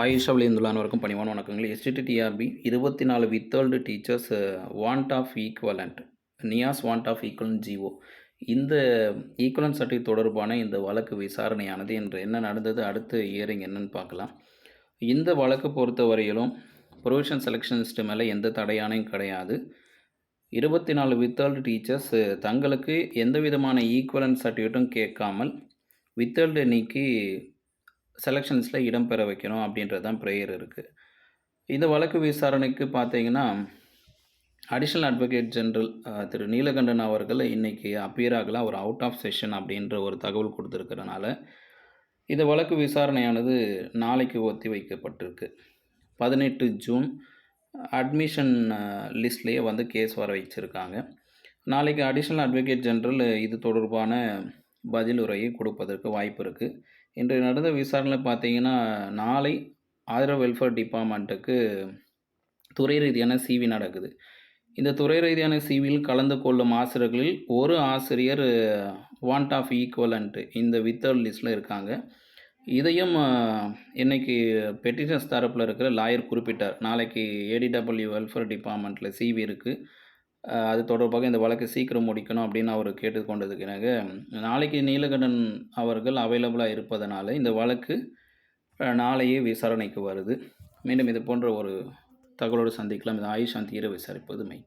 ஆயுஷா விளைந்துள்ளான் வரைக்கும் பணிவான வணக்கங்கள். எஸ்டிடிஆர்பி இருபத்தி நாலு withheld teachers want of equivalent Niyas want of equivalent GO இந்த ஈக்குவலன் சர்டிஃபிகேட் தொடர்பான இந்த வழக்கு விசாரணையானது என்று என்ன நடந்தது அடுத்த இயரிங் என்னன்னு பார்க்கலாம். இந்த வழக்கு பொறுத்த வரையிலும் ப்ரொவிஷன் செலெக்ஷன் லிஸ்ட் மேலே எந்த தடையானையும் கிடையாது. இருபத்தி நாலு வித்தர்ல்டு டீச்சர்ஸ் தங்களுக்கு எந்த விதமான ஈக்குவலன் சர்டிஃபிகேட்டும் கேட்காமல் வித்தர்ல்டு நீக்கி செலெக்ஷன்ஸில் இடம்பெற வைக்கணும் அப்படின்றது தான் ப்ரேயர் இருக்குது இந்த வழக்கு விசாரணைக்கு பார்த்தீங்கன்னா அடிஷ்னல் அட்வொகேட் ஜென்ரல் திரு நீலகண்டன் அவர்கள் இன்றைக்கி அப்பியர் ஆகலாம் அவர் அவுட் ஆஃப் செஷன் அப்படின்ற ஒரு தகவல் கொடுத்துருக்கிறனால இந்த வழக்கு விசாரணையானது நாளைக்கு ஒத்தி வைக்கப்பட்டிருக்கு. பதினெட்டு ஜூன் அட்மிஷன் லிஸ்ட்லேயே வந்து கேஸ் வர வச்சுருக்காங்க. நாளைக்கு அடிஷ்னல் அட்வொகேட் ஜென்ரல் இது தொடர்பான பதிலுரையை கொடுப்பதற்கு வாய்ப்பு இருக்குது இன்று நடந்த விசாரணையில் பார்த்தீங்கன்னா நாளை ஆதரவு வெல்ஃபேர் டிபார்ட்மெண்ட்டுக்கு துறை ரீதியான சிவி நடக்குது. இந்த துறை ரீதியான சிவியில் கலந்து கொள்ளும் ஆசிரியர்களில் ஒரு ஆசிரியர் வாண்ட் ஆஃப் ஈக்குவலண்ட் இந்த வித்தர்ட் லிஸ்ட்டில் இருக்காங்க. இதையும் இன்றைக்கி இன்னைக்கு பெட்டிஷன்ஸ் தரப்பில் இருக்கிற லாயர் குறிப்பிட்டார். நாளைக்கு ஏடிடபிள்யூ வெல்ஃபேர் டிபார்ட்மெண்ட்டில் சிவி இருக்குது அது தொடர்பாக இந்த வழக்கை சீக்கிரம் முடிக்கணும் அப்படின்னு அவர் கேட்டுக்கொண்டதுக்காக நாளைக்கு நீலகண்டன் அவர்கள் அவைலபிளாக இருப்பதனால இந்த வழக்கு நாளையே விசாரணைக்கு வருது. மீண்டும் இது போன்ற ஒரு தகவலோடு சந்திக்கலாம். இது ஆயுஷ் இரவு விசாரிப்பது மை